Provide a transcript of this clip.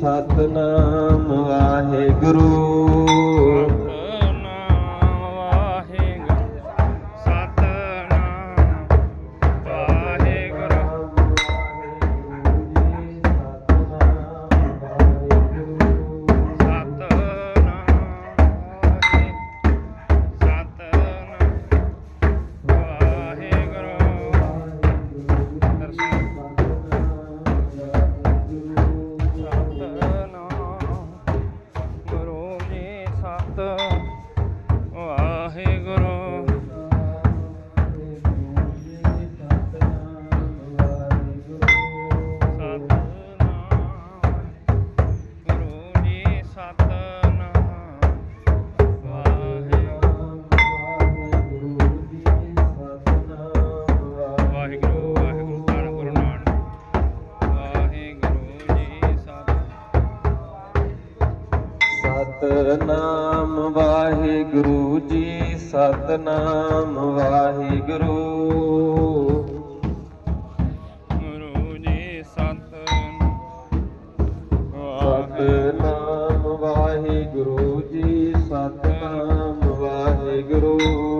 Satnam Waheguru. Satnam Waheguru ji Satnam Waheguru. Guru ji Satnam Satnam Waheguru ji Satnam Waheguru.